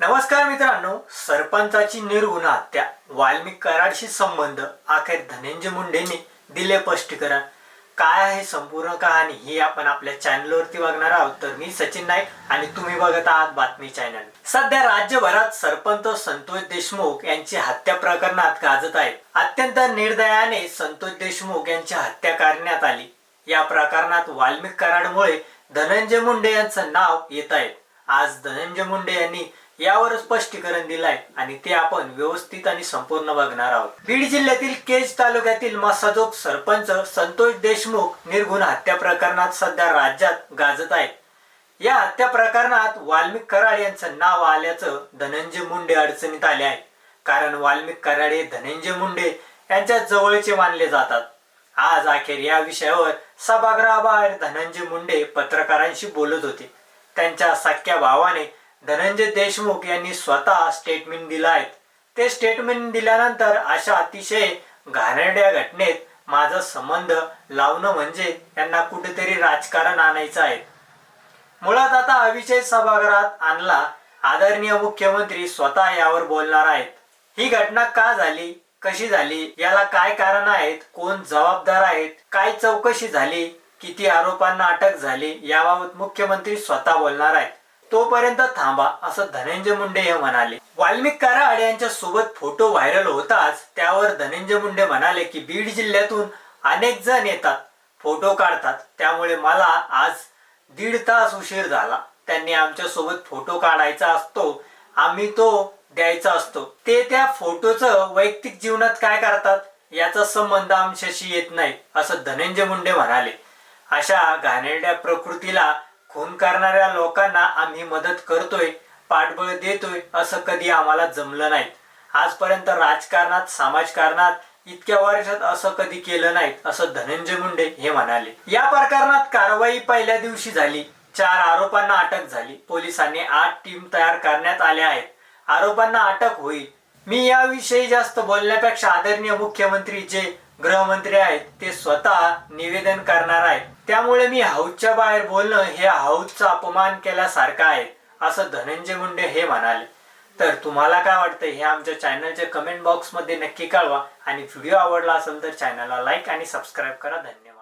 नमस्कार मित्रांनो सरपंचाची निर्गुण हत्या वाल्मिक कराडशी संबंध अखेर धनंजय मुंडेंनी दिले स्पष्टीकरण. काय आहे संपूर्ण कहाणी? ही आपण आपल्या चॅनलवरती बघणार आहोत. तर मी सचिन नाईक आणि तुम्ही बघत आहात बातमी चॅनल सध्या राज्यभरात सरपंच संतोष देशमुख यांची हत्या प्रकरणात गाजत आहेत अत्यंत निर्दयाने संतोष देशमुख यांची हत्या करण्यात आली. या प्रकरणात वाल्मिक कराडमुळे धनंजय मुंडे यांचं नाव येत आहे. आज धनंजय मुंडे यांनी यावर स्पष्टीकरण दिलंय आणि ते आपण व्यवस्थित आणि संपूर्ण बघणार आहोत. बीड जिल्ह्यातील केज तालुक्यातील मसाजोग सरपंच संतोष देशमुख निर्गुण हत्या प्रकरणात सध्या राज्यात गाजत आहे या हत्या प्रकरणात वाल्मिक कराड यांचं नाव आल्याचं धनंजय मुंडे अडचणीत आले आहे कारण वाल्मिक कराड हे धनंजय मुंडे यांच्या जवळचे मानले जातात. आज अखेर या विषयावर सभागृहाबाहेर धनंजय मुंडे पत्रकारांशी बोलत होते. त्यांच्या सख्या भावाने धनंजय देशमुख यांनी स्वतः स्टेटमेंट दिलं आहे ते स्टेटमेंट दिल्यानंतर अशा अतिशय घाणेरड्या घटनेत माझा संबंध लावणं म्हणजे त्यांना कुठेतरी राजकारण आणायचं आहे. मुळात आता हा सभागृहात आणला आदरणीय मुख्यमंत्री स्वतः यावर बोलणार आहेत. ही घटना का झाली कशी झाली याला काय कारण आहेत कोण जबाबदार आहेत काय चौकशी झाली किती आरोपांना अटक झाली याबाबत मुख्यमंत्री स्वतः बोलणार आहेत. तोपर्यंत थांबा असं धनंजय मुंडे हे म्हणाले. वाल्मिक कराड यांच्या सोबत फोटो व्हायरल होताच त्यावर धनंजय मुंडे म्हणाले की बीड जिल्ह्यातून अनेक जण येतात फोटो काढतात. त्यामुळे मला आज दीड तास उशीर झाला. त्यांनी आमच्यासोबत फोटो काढायचा असतो आम्ही तो द्यायचा असतो. ते त्या फोटोचं वैयक्तिक जीवनात काय करतात याचा संबंध आमच्याशी येत नाही असं धनंजय मुंडे म्हणाले. अशा घाणेरड्या प्रकृतीला खून करणाऱ्या लोकांना आम्ही मदत करतोय पाठबळ देतोय असं कधी आम्हाला जमलं नाही. आजपर्यंत राजकारणात समाजकारणात इतक्या वर्षात असं कधी केलं नाही असं धनंजय मुंडे हे म्हणाले. या प्रकरणात कारवाई पहिल्या दिवशी झाली. चार आरोपांना अटक झाली. पोलिसांनी आठ टीम तयार करण्यात आल्या आहेत. आरोपांना अटक होईल. मी याविषयी जास्त बोलण्यापेक्षा आदरणीय मुख्यमंत्री जे गृहमंत्री आहेत ते स्वतः निवेदन करणार आहेत. त्यामुळे मी हाऊसच्या बाहेर बोलणं हे हाऊसचा अपमान केल्यासारखं आहे असं धनंजय मुंडे हे म्हणाले. तर तुम्हाला काय वाटतं हे आमच्या चॅनलच्या कमेंट बॉक्समध्ये नक्की कळवा आणि व्हिडिओ आवडला असेल तर चॅनलला लाईक आणि सबस्क्राईब करा. धन्यवाद.